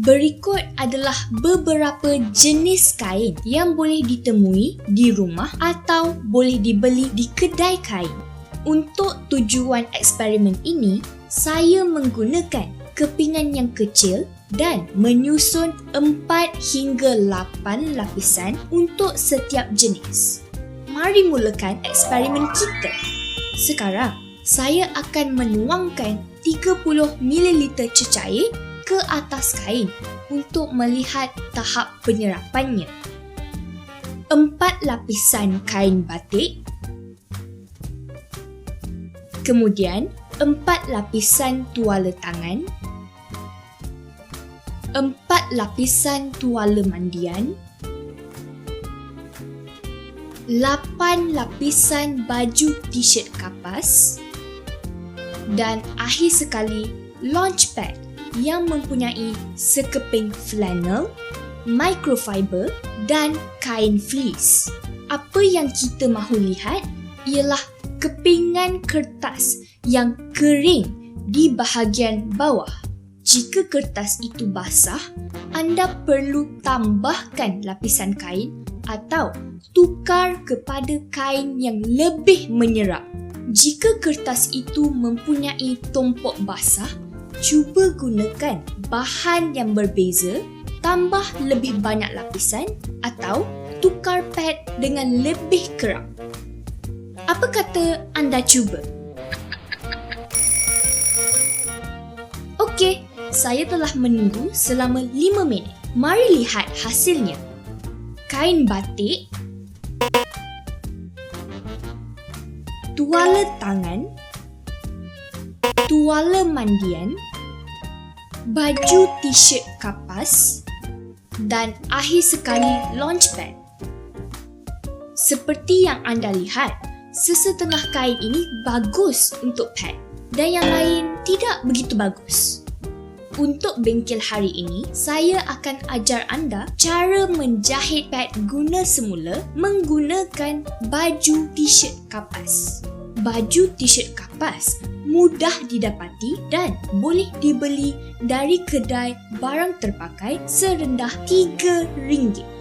Berikut adalah beberapa jenis kain yang boleh ditemui di rumah atau boleh dibeli di kedai kain. Untuk tujuan eksperimen ini, saya menggunakan kepingan yang kecil dan menyusun 4 hingga 8 lapisan untuk setiap jenis. Mari mulakan eksperimen kita. Sekarang, saya akan menuangkan 30 ml cecair ke atas kain untuk melihat tahap penyerapannya. Empat lapisan kain batik. Kemudian, empat lapisan tuala tangan. Empat lapisan tuala mandian. Lapan lapisan baju t-shirt kapas. Dan akhir sekali, launch pad yang mempunyai sekeping flannel, microfiber dan kain fleece. Apa yang kita mahu lihat ialah kepingan kertas yang kering di bahagian bawah. Jika kertas itu basah, anda perlu tambahkan lapisan kain atau tukar kepada kain yang lebih menyerap. Jika kertas itu mempunyai tompok basah, cuba gunakan bahan yang berbeza, tambah lebih banyak lapisan atau tukar pad dengan lebih kerap. Apa kata anda cuba? Okey, saya telah menunggu selama 5 minit. Mari lihat hasilnya. Kain batik, tuala tangan, tuala mandian, baju t-shirt kapas dan akhir sekali launchpad. Seperti yang anda lihat, sesetengah kain ini bagus untuk pad dan yang lain tidak begitu bagus. Untuk bengkel hari ini, saya akan ajar anda cara menjahit pad guna semula menggunakan baju t-shirt kapas. Baju t-shirt kapas mudah didapati dan boleh dibeli dari kedai barang terpakai serendah RM3.